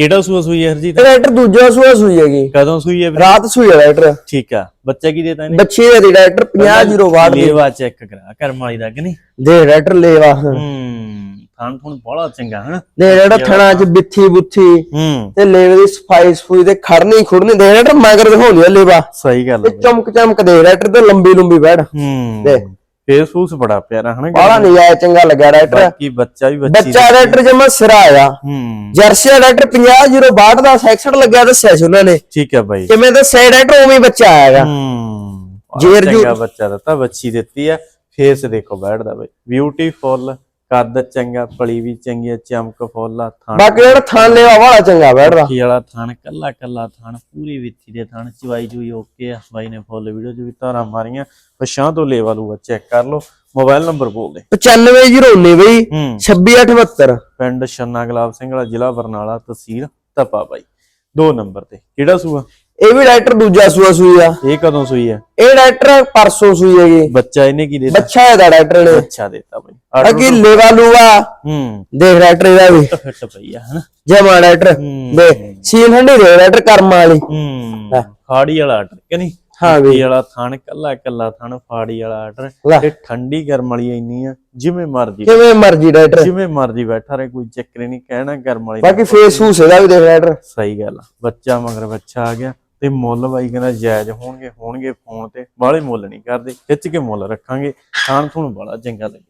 ਕਿਹੜਾ ਸੂਆ ਸੂਈ ਹੈ ਹਰਜੀਤ? ਟਰੈਕਟਰ ਦੂਜਾ ਸੂਆ ਸੂਈ ਹੈਗੀ। ਕਦੋਂ ਸੂਈ ਹੈ ਵੀਰੇ? ਰਾਤ ਸੂਈ ਹੈ ਟਰੈਕਟਰ ਠੀਕ ਆ। ਬੱਚਾ ਕੀ ਦੇਤਾ ਇਹਨੇ? ਬੱਚੇ ਦੇ ਟਰੈਕਟਰ 5008 ਦੀ। ਲੇਵਾ ਚੈੱਕ ਕਰਾ ਕਰਮ ਵਾਲੀ ਦਾ ਕਿ ਨਹੀਂ? ਦੇ ਟਰੈਕਟਰ ਲੇਵਾ ਹੂੰ। ਥਾਣ ਥੁਣ ਬੜਾ ਚੰਗਾ ਹਨ? ਦੇ ਟਰੈਕਟਰ ਥਣਾ ਚ ਬਿੱਥੀ ਬੁੱਥੀ ਹੂੰ। ਤੇ ਲੇਵੇ ਦੀ ਸਫ਼ਾਈ ਸਫੂਈ ਤੇ ਖੜਨੀ ਖੁੜਨੀ। ਦੇ ਟਰੈਕਟਰ ਮਗਰ ਦਿਖਾਉਂਦੀ ਆ ਲੇਵਾ। ਸਹੀ ਗੱਲ ਤੇ ਹੈ ਚਮਕ ਚਮਕ ਦੇ ਟਰੈਕਟਰ ਤੇ ਲੰਬੀ ਲੰਬੀ ਬੈੜ ਹੂੰ। ਦੇ। ਫੇਸ ਫੂਸ ਬੜਾ ਪਿਆਰਾ ਹਨਾ ਬਾਲਾ ਨਹੀਂ ਆਇਆ ਚੰਗਾ ਲੱਗਾ ਟਰੈਕਟਰ ਬਾਕੀ ਬੱਚਾ ਵੀ ਬੱਚੀ ਬੱਚਾ ਟਰੈਕਟਰ ਜਮਾ ਸਿਰਾ ਆਇਆ ਹੂੰ। ਜਰਸੀ ਦਾ ਟਰੈਕਟਰ 50062 ਦਾ ਸੈਕਸਡ ਲੱਗਿਆ ਦੱਸਿਆ ਸੀ ਉਹਨਾਂ ਨੇ। ਠੀਕ ਹੈ ਬਾਈ। ਕਿਵੇਂ ਦੱਸਿਆ ਟਰੈਕਟਰ ਉਵੇਂ ਬੱਚਾ ਹੂੰ। ਜੇਰ ਜੂ- ਬੱਚਾ ਦਿੱਤਾ ਬੱਚੀ ਦਿੱਤੀ ਆ। ਫੇਸ ਦੇਖੋ ਬੈਠਦਾ ਬਾਈ। ਬਿਊਟੀਫੁਲ ਕੱਦ ਚੰਗਾ ਪਲੀ ਵੀ ਚੰਗੀ ਆ ਚਮਕ ਫੁੱਲ ਆ ਥਣ ਬਾਕੀ ਜਿਹੜਾ ਥਾਨ ਲੇਵਾ ਵਾਲਾ ਚੰਗਾ ਬੈਠਦਾ। ਕੀ ਵਾਲਾ ਥਣ ਕੱਲਾ ਕੱਲਾ ਥਣ ਪੂਰੀ ਵਿੱਥੀ ਦੇ ਥਣ ਚਵਾਈ ਚੂਈ ਓਕੇ ਆ। ਬਾਈ ਨੇ ਫੁੱਲ ਵੀਡੀਓ ਚ ਵੀ ਧਾਰਾਂ ਮਾਰੀਆਂ ਪਛਾਂ ਤੋਂ ਲੈਵਲ ਹੋਊਗਾ ਚੈੱਕ ਕਰ ਲਓ। ਮੋਬਾਈਲ ਨੰਬਰ ਬੋਲ ਦੇ। 9509 ਬਈ ਹੂੰ। 2678 ਪਿੰਡ ਛੰਨਾ ਗੁਲਾਬ ਸਿੰਘ ਵਾਲਾ ਜ਼ਿਲ੍ਹਾ ਬਰਨਾਲਾ ਤਹਿਸੀਲ ਤਪਾ ਬਾਈ। ਦੋ ਨੰਬਰ ਤੇ ਕਿਹੜਾ ਸੂਆ? ਇਹ ਵੀ ਟਰੈਕਟਰ ਦੂਜਾ ਸੂਆ ਸੂਈ ਆ। ਇਹ ਕਦੋਂ ਸੂਈ ਹੈ ਇਹ ਟਰੈਕਟਰ ਪਰਸੋਂ ਸੂਈ ਹੈਗੀ। ਬੱਚਾ ਇਹਨੇ ਕੀ ਦੇਤਾ? ਬੱਚਾ ਇਹਦਾ ਟਰੈਕਟਰ ਨੇ। ਅੱਛਾ ਦੇਤਾ ਬਾਈ। ਅਗੀ ਲੇਵਾ ਲੂਆ। ਹੂੰ। ਦੇਖ ਟਰੈਕਟਰ ਇਹਦਾ ਵੀ। ਫਿੱਟ ਪਈ ਆ ਹਨਾ? ਜਮਾ ਟਰੈਕਟਰ ਹੂੰ। ਦੇ ਸੀਲ ਹੰਡੀ ਦੇ ਟਰੈਕਟਰ ਕਰਮ ਵਾਲੀ। ਹੂੰ। ਫਾੜੀ ਵਾਲਾ ਆਰਡਰ ਕਿ ਨਹੀਂ? ਹਾਂ ਵੀ। ਵਾਲਾ ਥਣ ਕੱਲਾ ਕੱਲਾ ਥਣ ਫਾੜੀ ਵਾਲਾ ਆਰਡਰ। ਤੇ ਠੰਡੀ ਗਰਮ ਵਾਲੀ ਇੰਨੀ ਆ ਜਿਵੇਂ ਮਰਜ਼ੀ। ਕਿਵੇਂ ਮਰਜ਼ੀ ਟਰੈਕਟਰ ਜਿਵੇਂ ਮਰਜ਼ੀ ਬੈਠਾ ਰਹੇ ਕੋਈ ਚੱਕਰ ਨਹੀਂ ਕਹਿਣਾ ਗਰਮ ਵਾਲੀ ਬਾਕੀ ਫੇਸ ਫੂਸ ਇਹਦਾ ਵੀ ਦੇਖ ਟਰੈਕਟਰ ਸਹੀ ਗੱਲ ਆ। ਬੱਚਾ ਮਗਰ ਬੱਚਾ ਆ ਗਿਆ। ਤੇ ਮੁੱਲ ਬਾਈ ਕਹਿੰਦਾ ਜਾਇਜ਼ ਹੋਣਗੇ ਹੋਣਗੇ ਫੋਨ ਤੇ ਬਾਹਲੇ ਮੁੱਲ ਨਹੀਂ ਕਰਦੇ, ਖਿੱਚ ਕੇ ਮੁੱਲ ਰੱਖਾਂਗੇ, ਖਾਣ ਥੂਣ ਬੜਾ ਚੰਗਾ ਲੱਗੇ